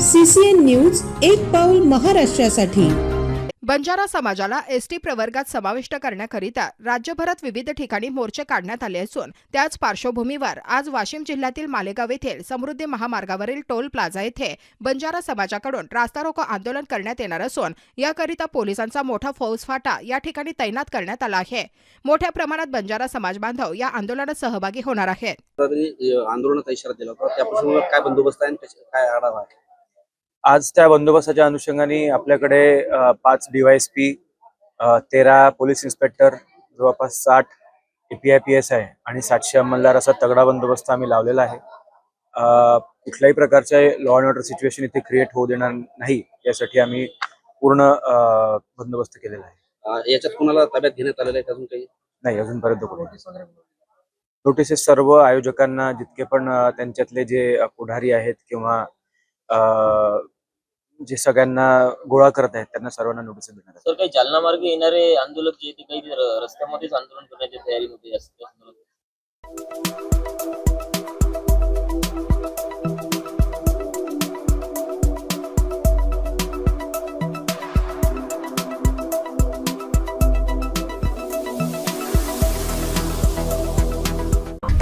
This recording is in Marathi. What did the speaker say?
सीसीएन न्यूज एक पाऊल महाराष्ट्रासाठी. बंजारा समाजाला एसटी प्रवर्गात समाविष्ट करण्याकरिता राज्यभरात विविध ठिकाणी मोर्चे काढण्यात आले असून त्याच पार्श्वभूमीवर आज वाशिम जिल्ह्यातील मालेगाव येथील समृद्धी महामार्गावरील टोल प्लाझा येथे बंजारा समाजाकडून रास्ता रोको आंदोलन करण्यात येणार असून याकरिता पोलिसांचा मोठा फौजफाटा या ठिकाणी तैनात करण्यात आला आहे. मोठ्या प्रमाणात बंजारा समाज बांधव या आंदोलनात सहभागी होणार आहेत. तरी आंदोलनाचा इशारा दिला होता. त्यापासून काय बंदोबस्त आहे आणि त्याचा काय आढावा आहे? आज त्या बंदोबस्ताच्या अनुषंगाने आपल्याकडे पाच डीवायएसपी तेरा पोलीस इन्स्पेक्टर जवळपास साठ एपीआय पी एस आहे आणि सातशे अंमलदार असा तगडा बंदोबस्त आम्ही लावलेला आहे. कुठल्याही प्रकारचे लॉ अँड ऑर्डर सिच्युएशन इथे क्रिएट होऊ देणार नाही यासाठी आम्ही पूर्ण बंदोबस्त केलेला आहे. याच्यात कोणाला ताब्यात घेण्यात आलेलं आहे का अजून काही? नाही अजूनपर्यंत कोणी नोटिसेस सर्व आयोजकांना जितके पण त्यांच्यातले जे पुढारी आहेत किंवा जे सगळ्यांना गोळा करत आहेत त्यांना सर्वांना नोटीस देण्यात आल्या. सर काही जालना मार्गे येणारे आंदोलक जे ते काही रस्त्यामध्येच आंदोलन करण्याची तयारीमध्ये असते